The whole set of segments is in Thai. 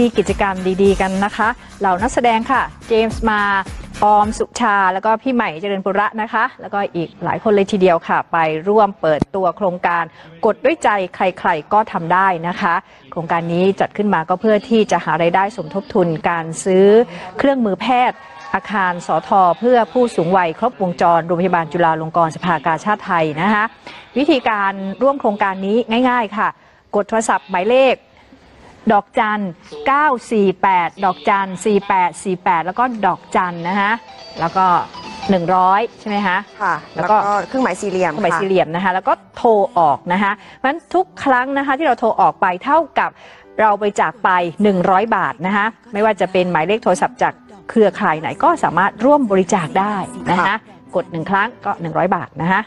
ที่กิจกรรมดีๆ กันนะคะ เหล่านักแสดงค่ะ เจมส์มาออมสุชา แล้วก็พี่ใหม่เจริญปุระนะคะ แล้วก็อีกหลายคนเลยทีเดียวค่ะ ไปร่วมเปิดตัวโครงการกดด้วยใจใครๆก็ทำได้นะคะ โครงการนี้จัดขึ้นมาก็เพื่อที่จะหารายได้สมทบทุนการซื้อเครื่องมือแพทย์อาคารสอทอเพื่อผู้สูงวัยครบวงจร โรงพยาบาลจุฬาลงกรณ์สภากาชาติไทยนะคะ วิธีการร่วมโครงการนี้ง่าย ๆ ค่ะ กดโทรศัพท์หมายเลข ดอกจัน 948 ดอกจัน 4848 แล้วก็ดอกจันนะคะแล้วก็ 100 ใช่ไหมคะค่ะ แล้แล้ววก็ก็เครื่องหมายสี่เหลี่ยมเครื่องหมายค่ะสี่เหลี่ยมนะคะ แล้วก็โทรออกนะคะเพราะฉะนั้นทุกครั้งนะคะที่เราโทรออกไปเท่ากับเราไปจากไป 100 บาทนะคะไม่ว่าจะเป็นหมายเลขโทรศัพท์จากเครือข่ายไหนก็สามารถร่วมบริจาคได้นะคะค่ะกดหนึ่งครั้งก็ 100 บาทนะคะ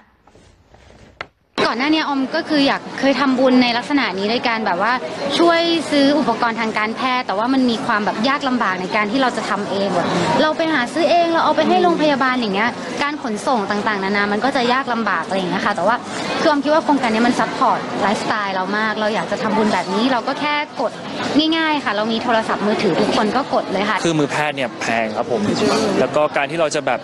ก่อนหน้านี้ออมก็คืออยากเคยทำบุญในลักษณะนี้ด้วยการแบบว่าช่วยซื้ออุปกรณ์ทางการแพทย์ แต่ว่ามันมีความแบบยากลำบากในการที่เราจะทำเองแบบเราไปหาซื้อเองเราเอาไปให้โรงพยาบาลอย่างเงี้ยการขนส่งต่างๆ นานา มันก็จะยากลำบากอะไรอย่างเงี้ยค่ะแต่ว่าคือออมคิดว่าโครงการนี้มันซัพพอร์ตไลฟ์สไตล์เรามาก เราอยากจะทำบุญแบบนี้เราก็แค่กดง่ายๆค่ะ เรามีโทรศัพท์มือถือทุกคนก็กดเลยค่ะ คือมือแพทย์เนี่ยแพงครับผม แล้วก็การที่เราจะแบบ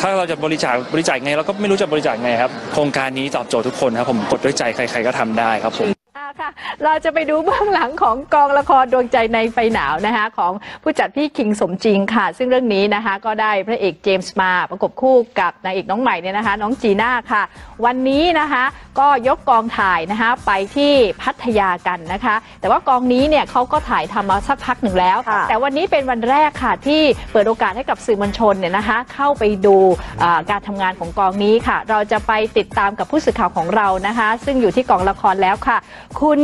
ถ้าเราจะบริจาคบริจาคไงเราก็ไม่รู้จะบริจาคไงครับ โครงการนี้ตอบโจทย์ทุกคนครับผมกดด้วยใจใคร ๆก็ทำได้ครับผม เราจะไปดูเบื้องหลังของกองละครดวงใจในไฟหนาวนะคะของผู้จัดพี่คิงสมจริงค่ะ ซึ่งเรื่องนี้นะคะก็ได้พระเอกเจมส์มาประกบคู่กับนางเอกน้องใหม่เนี่ยนะคะ น้องจีน่าค่ะ วันนี้นะคะก็ยกกองถ่ายนะคะไปที่พัทยากันนะคะ แต่ว่ากองนี้เนี่ยเขาก็ถ่ายทำมาสักพักหนึ่งแล้วค่ะแต่วันนี้เป็นวันแรกค่ะที่เปิดโอกาสให้กับสื่อมวลชนเนี่ยนะคะ เข้าไปดูอ่าการทำงานของกองนี้ค่ะ เราจะไปติดตามกับผู้สื่อข่าวของเรานะคะ ซึ่งอยู่ที่กองละครแล้วค่ะ คุณอ่า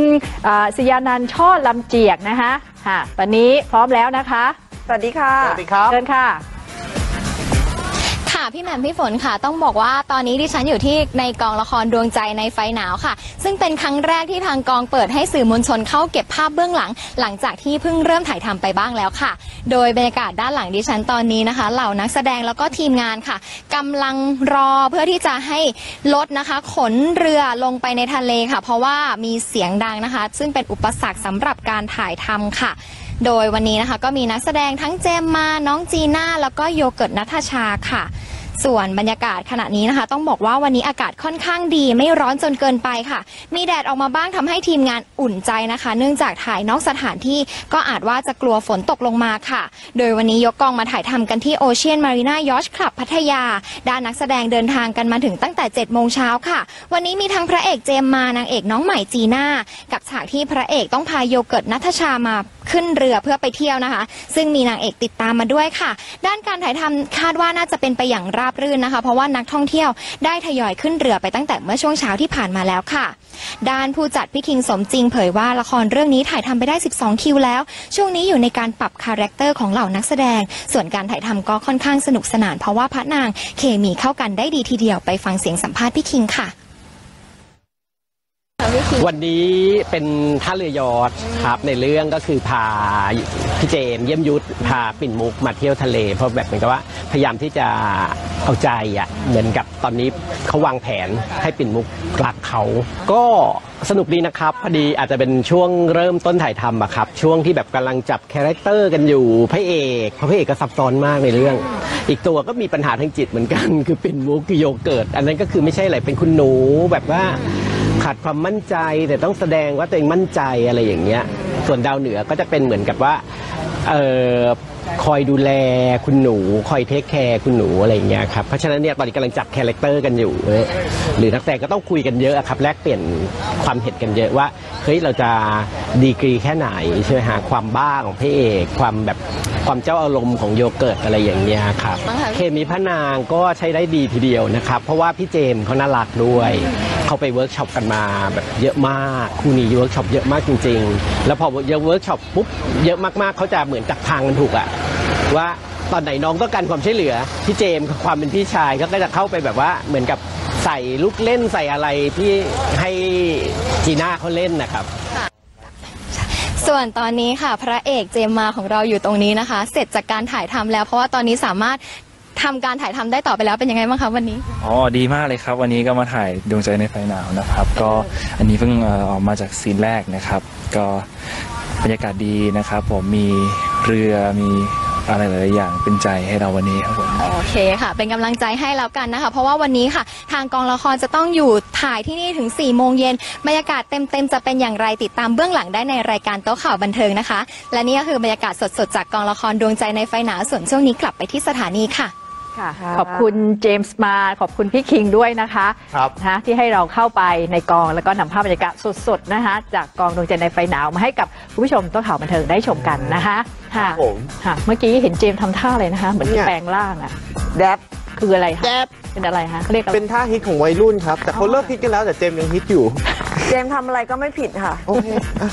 สยานันท์ช่อลำเจียกนะคะค่ะตอนนี้พร้อมแล้วนะคะ สวัสดีค่ะเชิญค่ะค่ะ พี่แหม่มพี่ฝนค่ะ ต้องบอกว่าตอนนี้ดิฉันอยู่ที่ในกองละครดวงใจในไฟหนาวค่ะ ซึ่งเป็นครั้งแรกที่ทางกองเปิดให้สื่อมวลชนเข้าเก็บภาพเบื้องหลัง หลังจากที่เพิ่งเริ่มถ่ายทำไปบ้างแล้วค่ะ โดยบรรยากาศด้านหลังดิฉันตอนนี้นะคะ เหล่านักแสดงแล้วก็ทีมงานค่ะกำลังรอเพื่อที่จะให้รถนะคะ ขนเรือลงไปในทะเลค่ะ เพราะว่ามีเสียงดังนะคะ ซึ่งเป็นอุปสรรคสำหรับการถ่ายทำค่ะโดยวันนี้นะคะก็มีนักแสดงทั้งเจมมา น้องจีน่า แล้วก็โยเกิร์ตนัทชาค่ะ ส่วนบรรยากาศขณะนี้นะคะ ต้องบอกว่าวันนี้อากาศค่อนข้างดี ไม่ร้อนจนเกินไปค่ะ มีแดดออกมาบ้างทำให้ทีมงานอุ่นใจนะคะ เนื่องจากถ่ายนอกสถานที่ก็อาจว่าจะกลัวฝนตกลงมาค่ะ โดยวันนี้ยกกองมาถ่ายทำกันที่โอเชียนมารีนายอชคลับพัทยา ด้านนักแสดงเดินทางกันมาถึงตั้งแต่7จ็ดโมงเช้าค่ะ วันนี้มีทั้งพระเอกเจมมานางเอกน้องใหม่จีน่ากับฉากที่พระเอกต้องพายโยเกิร์ตนัทชามาขึ้นเรือเพื่อไปเที่ยวนะคะ ซึ่งมีนางเอกติดตามมาด้วยค่ะ ด้านการถ่ายทำคาดว่าน่าจะเป็นไปอย่างราบรื่นนะคะ เพราะว่านักท่องเที่ยวได้ทยอยขึ้นเรือไปตั้งแต่เมื่อช่วงเช้าที่ผ่านมาแล้วค่ะ ด้านผู้จัดพี่คิงสมจริงเผยว่าละครเรื่องนี้ถ่ายทำไปได้ 12 คิวแล้ว ช่วงนี้อยู่ในการปรับคาแรคเตอร์ของเหล่านักแสดง ส่วนการถ่ายทำก็ค่อนข้างสนุกสนาน เพราะว่าพระนางเคมีเข้ากันได้ดีทีเดียวไปฟังเสียงสัมภาษณ์พี่คิงค่ะ วันนี้เป็นท่าเรือยอชต์ครับ ในเรื่องก็คือพาพี่เจมส์เยี่ยมยุทธพาปิ่นมุกมาเที่ยวทะเล เพราะแบบเหมือนกับว่าพยายามที่จะเอาใจอะเหมือนกับตอนนี้เขาวางแผนให้ปิ่นมุกรักเขาก็สนุกดีนะครับพอดีอาจจะเป็นช่วงเริ่มต้นถ่ายทำอะครับ ช่วงที่แบบกำลังจับคาแรคเตอร์กันอยู่พระเอกเพราะพระเอกก็ซับซ้อนมากในเรื่อง อีกตัวก็มีปัญหาทางจิตเหมือนกัน คือปิ่นมุกโยเกิร์ตอันนั้นก็คือไม่ใช่อะไรเป็นคุณหนูแบบว่า ขาดความมั่นใจแต่ต้องแสดงว่าตัวเองมั่นใจอะไรอย่างเงี้ย ส่วนดาวเหนือก็จะเป็นเหมือนกับว่าเออคอยดูแลคุณหนู คอยเทคแคร์คุณหนูอะไรอย่างเงี้ยครับเพราะฉะนั้นเนี่ยตอนนี้กำลังจับคาแรคเตอร์กันอยู่เว้ยหรือนักแสดงก็ต้องคุยกันเยอะครับแลกเปลี่ยนความเห็นกันเยอะว่าเฮ้ยเราจะดีกรีแค่ไหนใช่ไหมฮะความบ้าของพระเอก ความแบบความเจ้าอารมณ์ของโยเกิร์ตอะไรอย่างเงี้ยครับบ้างคะเคมีพระนางก็ใช้ได้ดีทีเดียวนะครับ เพราะว่าพี่เจมส์เขาน่ารักด้วย เขาไปเวิร์กช็อปกันมาแบบเยอะมากคู่นี้เวิร์กช็อปเยอะมากจริง ๆ แล้วพอเยอะเวิร์กช็อปปุ๊บเยอะมากๆเขาจะเหมือนจับทางกันถูกอะว่าตอนไหนน้องต้องการความช่วยเหลือพี่เจมความเป็นพี่ชายเขาก็จะเข้าไปแบบว่าเหมือนกับใส่ลูกเล่นใส่อะไรที่ให้จีน่าเขาเล่นนะครับส่วนตอนนี้ค่ะ พระเอกเจมมาของเราอยู่ตรงนี้นะคะ เสร็จจากการถ่ายทำแล้ว เพราะว่าตอนนี้สามารถ ทำการถ่ายทำได้ต่อไปแล้วเป็นยังไงบ้างคะวันนี้ อ๋อดีมากเลยครับ วันนี้ก็มาถ่ายดวงใจในไฟหนาวนะครับ ก็อันนี้เพิ่งเอ่อออกมาจากซีนแรกนะครับ ก็บรรยากาศดีนะครับ ผมมีเรือมีอะไรหลายๆอย่างเป็นใจให้เราวันนี้ครับผม โอเคค่ะ เป็นกำลังใจให้แล้วกันนะคะ เพราะว่าวันนี้ค่ะ ทางกองละครจะต้องอยู่ถ่ายที่นี่ถึง4โมงเย็นบรรยากาศเต็มๆจะเป็นอย่างไรติดตามเบื้องหลังได้ในรายการโต๊ะข่าวบันเทิงนะคะ และนี่ก็คือบรรยากาศสดๆจากกองละครดวงใจในไฟหนาวส่วนช่วงนี้กลับไปที่สถานีค่ะ ค่ะขอบคุณเจมส์มาขอบคุณพี่คิงด้วยนะคะครับนะที่ให้เราเข้าไปในกองแล้วก็นำภาพบรรยากาศสดๆนะคะจากกองดวงใจในไฟหนาวมาให้กับคุณผู้ชมโต้นข่าวบันเทิงได้ชมกันนะคะค่ะผม ค่ะเมื่อกี้เห็นเจมส์ทำท่าอะไรนะคะ เหมือนเนี่ยแปลงร่างอะแดบคืออะไรคะแดบเป็นอะไรคะเขาเรียกอะไร เป็นท่าฮิตของวัยรุ่นครับ แต่เขาเลิกฮิตกันแล้วแต่เจมส์ยังฮิตอยู่ เจมส์ทำอะไรก็ไม่ผิดค่ะ โอเคอะ